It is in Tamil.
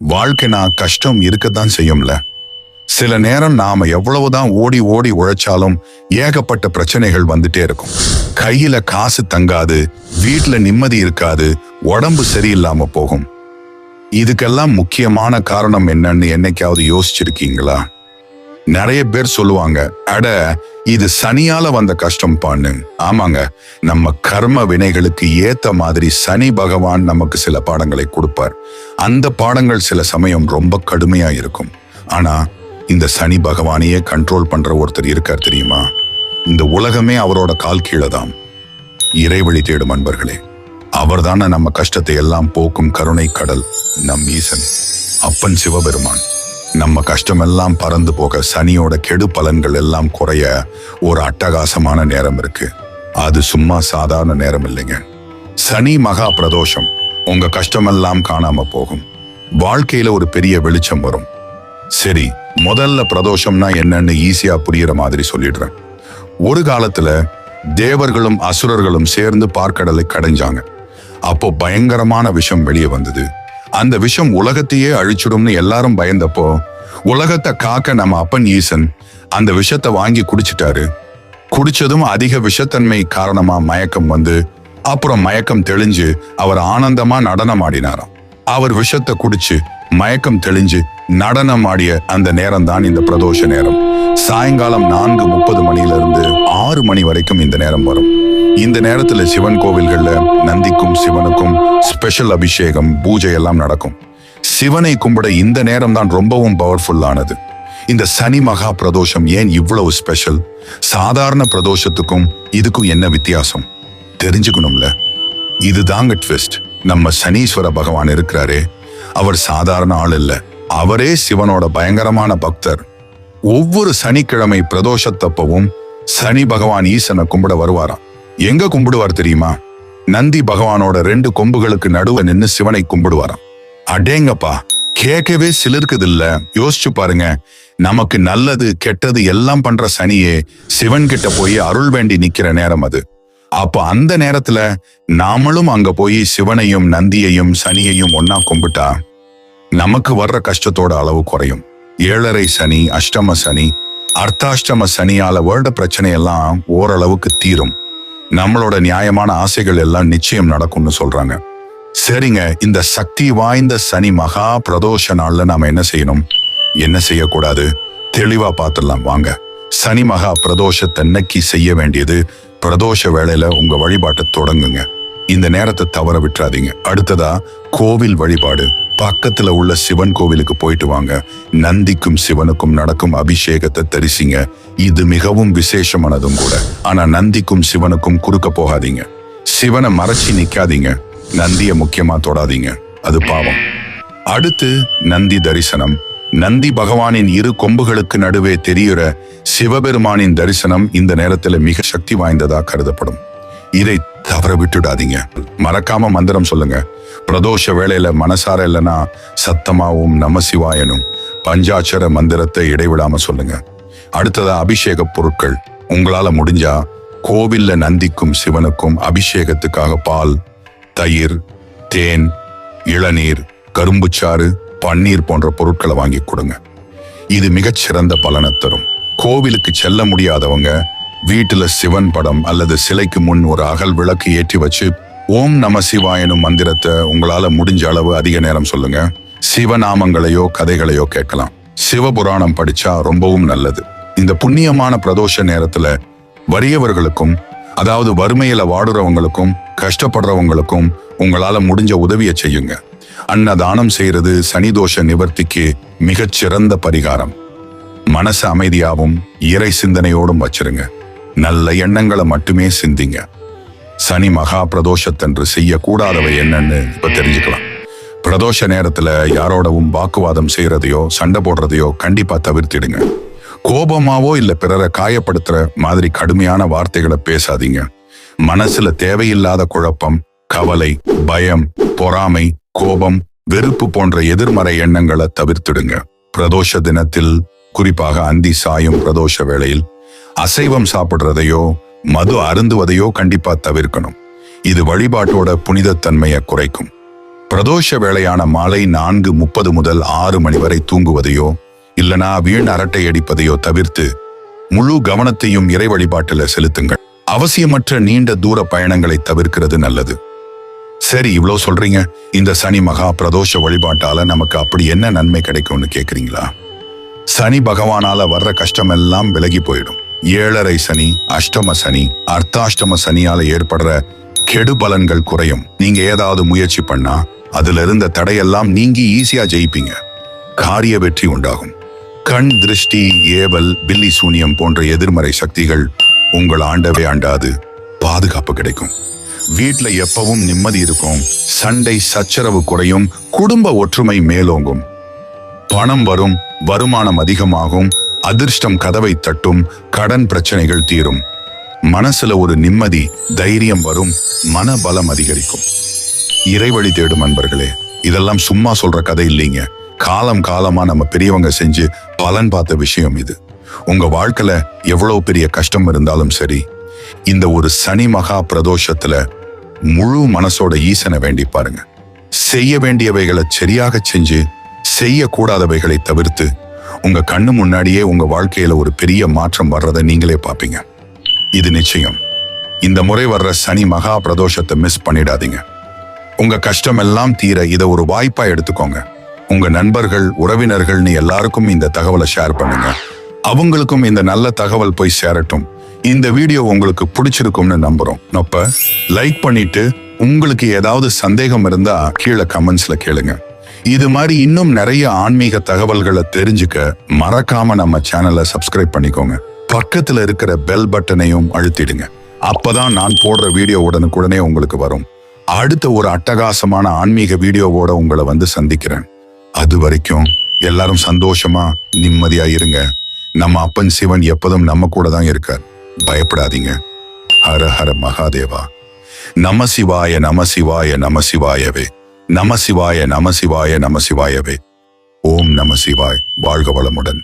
வாழ்க்கைனா கஷ்டம் இருக்கத்தான் செய்யும்ல. சில நேரம் நாம எவ்வளவுதான் ஓடி ஓடி உழைச்சாலும் ஏகப்பட்ட பிரச்சனைகள் வந்துட்டே இருக்கும். கையில காசு தங்காது வீட்டுல நிம்மதி இருக்காது உடம்பு சரியில்லாம போகும். இதுக்கெல்லாம் முக்கியமான காரணம் என்னன்னு என்னைக்காவது யோசிச்சிருக்கீங்களா? நிறைய பேர் சொல்லுவாங்க அட இது சனியால வந்த கஷ்டம் பான்னு. ஆமாங்க நம்ம கர்ம வினைகளுக்கு ஏத்த மாதிரி சனி பகவான் நமக்கு சில பாடங்களை கொடுப்பார். அந்த பாடங்கள் சில சமயம் ரொம்ப கடுமையா இருக்கும். ஆனா இந்த சனி பகவானையே கண்ட்ரோல் பண்ற ஒருத்தர் இருக்கார் தெரியுமா? இந்த உலகமே அவரோட கால் கீழே தான் இறைவழி தேடும் அன்பர்களே அவர்தானே நம்ம கஷ்டத்தை எல்லாம் போக்கும் கருணை கடல் நம் ஈசன். அப்பன் சிவபெருமான் நம்ம கஷ்டமெல்லாம் பறந்து போக சனியோட கெடு பலன்கள் எல்லாம் குறைய ஒரு அட்டகாசமான நேரம் இருக்கு. அது சும்மா சாதாரண நேரம் இல்லைங்க. சனி மகா பிரதோஷம். உங்க கஷ்டமெல்லாம் காணாம போகும். வாழ்க்கையில ஒரு பெரிய வெளிச்சம் வரும். சரி முதல்ல பிரதோஷம்னா என்னன்னு ஈஸியா புரியுற மாதிரி சொல்லிடுறேன். ஒரு காலத்துல தேவர்களும் அசுரர்களும் சேர்ந்து பார்க்கடலை கடைஞ்சாங்க. அப்போ பயங்கரமான விஷம் வெளியே வந்தது. அந்த விஷம் உலகத்தையே அழிச்சிடும்னு எல்லாரும் பயந்தப்போ உலகத்தை காக்க நம்ம அப்பன் ஈசன் அந்த விஷத்தை வாங்கி குடிச்சிட்டாரு. குடிச்சதும் அதிக விஷத்தன்மை காரணமா மயக்கம் வந்து அப்புறம் மயக்கம் தெளிஞ்சு அவர் ஆனந்தமா நடனம் ஆடினாராம் அவர் விஷத்தை குடிச்சு மயக்கம் தெளிஞ்சு நடனம் ஆடிய அந்த நேரம் தான் இந்த பிரதோஷ நேரம். சாயங்காலம் நான்கு முப்பது மணில இருந்து ஆறு மணி வரைக்கும் இந்த நேரம் வரும். இந்த நேரத்துல சிவன் கோவில்கள்ல நந்திக்கும் சிவனுக்கும் ஸ்பெஷல் அபிஷேகம் பூஜை எல்லாம் நடக்கும். சிவனை கும்பிட இந்த நேரம் தான் ரொம்பவும் பவர்ஃபுல்லானது இந்த சனி மகா பிரதோஷம் ஏன் இவ்வளவு ஸ்பெஷல் சாதாரண பிரதோஷத்துக்கும் இதுக்கும் என்ன வித்தியாசம்? தெரிஞ்சுக்கணும்ல? இதுதாங்க ட்விஸ்ட் நம்ம சனீஸ்வர பகவான் இருக்கிறாரே. அவர் சாதாரண ஆள் இல்ல. அவரே சிவனோட பயங்கரமான பக்தர். ஒவ்வொரு சனிக்கிழமை பிரதோஷத்தப்பவும் சனி பகவான் ஈசனை கும்பிட வருவாராம். எங்க கும்பிடுவார் தெரியுமா? நந்தி பகவானோட ரெண்டு கொம்புகளுக்கு நடுவ நின்னு சிவனை கும்பிடுவாராம். அடேங்கப்பா கேட்கவே சிலிருக்குது இல்ல யோசிச்சு பாருங்க. நமக்கு நல்லது கெட்டது எல்லாம் பண்ற சனியே சிவன் கிட்ட போய் அருள் வேண்டி நிக்கிற நேரம் அது. அப்ப அந்த நேரத்துல நாமளும் அங்க போய் சிவனையும் நந்தியையும் சனியையும் ஒன்னா கும்பிட்டா நமக்கு வர்ற கஷ்டத்தோட அளவு குறையும். ஏழரை சனி அஷ்டம சனி அர்த்தாஷ்டம சனியால வருட பிரச்சனையெல்லாம் ஓரளவுக்கு தீரும். நம்மளோட நியாயமான ஆசைகள் எல்லாம் நிச்சயம் நடக்கும்னு சொல்றாங்க. சரிங்க இந்த சக்தி வாய்ந்த சனி மகா பிரதோஷ நாள்ல நாம என்ன செய்யணும்? என்ன செய்யக்கூடாது? தெளிவா பார்த்துடலாம். வாங்க. சனி மகா பிரதோஷத்தன்னைக்கு செய்ய வேண்டியது பிரதோஷ வேளையில உங்க வழிபாட்டை தொடங்குங்க. இந்த நேரத்தை தவற விட்டுறாதீங்க. அடுத்ததா கோவில் வழிபாடு. பக்கத்துல உள்ள சிவன் கோவிலுக்கு போயிட்டு வாங்க. நந்திக்கும் சிவனுக்கும் நடக்கும் அபிஷேகத்தை தரிசிங்க. இது மிகவும் விசேஷமானதும் கூட. ஆனா நந்திக்கும் சிவனுக்கும் குறுக்க போகாதீங்க. சிவனை மறைச்சி நிக்காதீங்க. நந்திய முக்கியமா தொடாதீங்க. அது பாவம். அடுத்து நந்தி தரிசனம். நந்தி பகவானின் இரு கொம்புகளுக்கு நடுவே தெரியுற சிவபெருமானின் தரிசனம் இந்த நேரத்துல மிக சக்தி வாய்ந்ததா கருதப்படும். இதை தவற விட்டுடாதீங்க. மறக்காம மந்திரம் சொல்லுங்க. பிரதோஷ வேளையில மனசார இல்லைன்னா சத்தமாவும் நமசிவாயனும் பஞ்சாட்சர மந்திரத்தை இடைவிடாம சொல்லுங்க. அடுத்ததா அபிஷேக பொருட்கள். உங்களால முடிஞ்சா கோவில்ல நந்திக்கும் சிவனுக்கும் அபிஷேகத்துக்காக பால் தயிர் தேன் இளநீர் கரும்புச்சாறு பன்னீர் போன்ற பொருட்களை வாங்கி கொடுங்க. இது மிகச்சிறந்த பலனை தரும். கோவிலுக்கு செல்ல முடியாதவங்க வீட்டில் சிவன் படம் அல்லது சிலைக்கு முன் ஒரு அகல் விளக்கு ஏற்றி வச்சு ஓம் நம சிவாயனும் மந்திரத்தை உங்களால முடிஞ்ச அளவு அதிக நேரம் சொல்லுங்க. சிவநாமங்களையோ கதைகளையோ கேட்கலாம். சிவபுராணம் படிச்சா ரொம்பவும் நல்லது. இந்த புண்ணியமான பிரதோஷ நேரத்துல வறியவர்களுக்கும் அதாவது வறுமையில வாடுறவங்களுக்கும் கஷ்டப்படுறவங்களுக்கும் உங்களால முடிஞ்ச உதவியை செய்யுங்க. அன்னதானம் செய்யறது சனிதோஷ நிவர்த்திக்கு மிகச்சிறந்த பரிகாரம். மனசு அமைதியாவும் இறை சிந்தனையோடும் வச்சிருங்க. நல்ல எண்ணங்களை மட்டுமே சிந்திங்க. சனி மகா பிரதோஷத்தன்று செய்யக்கூடாதவை என்னன்னு இப்ப தெரிஞ்சுக்கலாம். பிரதோஷ நேரத்துல யாரோடவும் வாக்குவாதம் செய்யறதையோ சண்டை போடுறதையோ கண்டிப்பா தவிர்த்திடுங்க. கோபமாவோ இல்ல பிறரை காயப்படுத்துற மாதிரி கடுமையான வார்த்தைகளை பேசாதீங்க. மனசுல தேவையில்லாத குழப்பம் கவலை பயம் பொறாமை கோபம் வெறுப்பு போன்ற எதிர்மறை எண்ணங்களை தவிர்த்துடுங்க. பிரதோஷ தினத்தில் குறிப்பாக அந்தி சாயும் பிரதோஷ வேளையில் அசைவம் சாப்பிடுறதையோ மது அருந்துவதையோ கண்டிப்பா தவிர்க்கணும். இது வழிபாட்டோட புனிதத்தன்மையை குறைக்கும். பிரதோஷ வேளையான மாலை நான்கு முப்பது முதல் ஆறு மணி வரை தூங்குவதையோ இல்லனா வீண் அரட்டை அடிப்பதையோ தவிர்த்து முழு கவனத்தையும் இறை வழிபாட்டில் செலுத்துங்கள். அவசியமற்ற நீண்ட தூர பயணங்களை தவிர்க்கிறது நல்லது. சரி இவ்வளோ சொல்றீங்க. இந்த சனி மகா பிரதோஷ வழிபாட்டால நமக்கு அப்படி என்ன நன்மை கிடைக்கும்னு கேக்குறீங்களா? சனி பகவானால வர்ற கஷ்டமெல்லாம் விலகி போயிடும். ஏழரை சனி அஷ்டம சனி அர்த்தாஷ்டம சனியால ஏற்படுற கெடு பலன்கள் குறையும். நீங்க ஏதாவது முயற்சி பண்ணா அதுல இருந்த தடையெல்லாம் நீங்கி ஈஸியா ஜெயிப்பீங்க. காரிய வெற்றி உண்டாகும். கண் திருஷ்டி ஏவல் பில்லி சூனியம் போன்ற எதிர்மறை சக்திகள் உங்கள் ஆண்டவே ஆண்டாது. பாதுகாப்பு கிடைக்கும். வீட்ல எப்பவும் நிம்மதி இருக்கும். சண்டை சச்சரவு குறையும். குடும்ப ஒற்றுமை மேலோங்கும். பணம் வரும் வருமானம் அதிகமாகும். அதிர்ஷ்டம் கதவை தட்டும் கடன் பிரச்சனைகள் தீரும். மனசுல ஒரு நிம்மதி தைரியம் வரும் மனபலம் அதிகரிக்கும். இறைவழி தேடும் அன்பர்களே இதெல்லாம் சும்மா சொல்ற கதை இல்லைங்க. காலம் காலமா நம்ம பெரியவங்க செஞ்சு பலன் பார்த்த விஷயம் இது. உங்க வாழ்க்கையில எவ்வளவு பெரிய கஷ்டம் இருந்தாலும் சரி இந்த ஒரு சனி மகா பிரதோஷத்துல முழு மனசோட ஈசனை வேண்டி பாருங்க. செய்ய வேண்டியவைகளை சரியாக செஞ்சு செய்யக்கூடாதவைகளை தவிர்த்து உங்க கண்ணு முன்னாடியே உங்க வாழ்க்கையில ஒரு பெரிய மாற்றம் வர்றதை நீங்களே பார்ப்பீங்க. இது நிச்சயம். இந்த முறை வர்ற சனி மகா பிரதோஷத்தை மிஸ் பண்ணிடாதீங்க. உங்க கஷ்டம் எல்லாம் தீர இதை ஒரு வாய்ப்பா எடுத்துக்கோங்க. உங்க நண்பர்கள் உறவினர்கள்னு எல்லாருக்கும் இந்த தகவலை ஷேர் பண்ணுங்க. அவங்களுக்கும் இந்த நல்ல தகவல் போய் சேரட்டும். இந்த வீடியோ உங்களுக்கு பிடிச்சிருக்கும்னு நம்புறோம். நொப்ப லைக் பண்ணிட்டு உங்களுக்கு ஏதாவது சந்தேகம் இருந்தா கீழே கமெண்ட்ஸ்ல கேளுங்க. இது மாதிரி இன்னும் நிறைய ஆன்மீக தகவல்களை தெரிஞ்சுக்க மறக்காம நம்ம சேனலை சப்ஸ்கிரைப் பண்ணிக்கோங்க. பக்கத்துல இருக்கிற பெல் பட்டனையும் அழுத்திடுங்க. அப்பதான் நான் போடுற வீடியோ உடனுக்குடனே உங்களுக்கு வரும். அடுத்த ஒரு அட்டகாசமான ஆன்மீக வீடியோவோட உங்களை வந்து சந்திக்கிறேன். அது வரைக்கும் எல்லாரும் சந்தோஷமா நிம்மதியா இருங்க. நம்ம அப்பன் சிவன் எப்போதும் நம்ம கூட தான் இருக்கார். பயப்படாதீங்க. ஹர ஹர மகாதேவா. நம சிவாய நம சிவாய நம சிவாயவே. நம சிவாய நம சிவாய நம சிவாயவே. ஓம் நம சிவாய். வாழ்க வளமுடன்.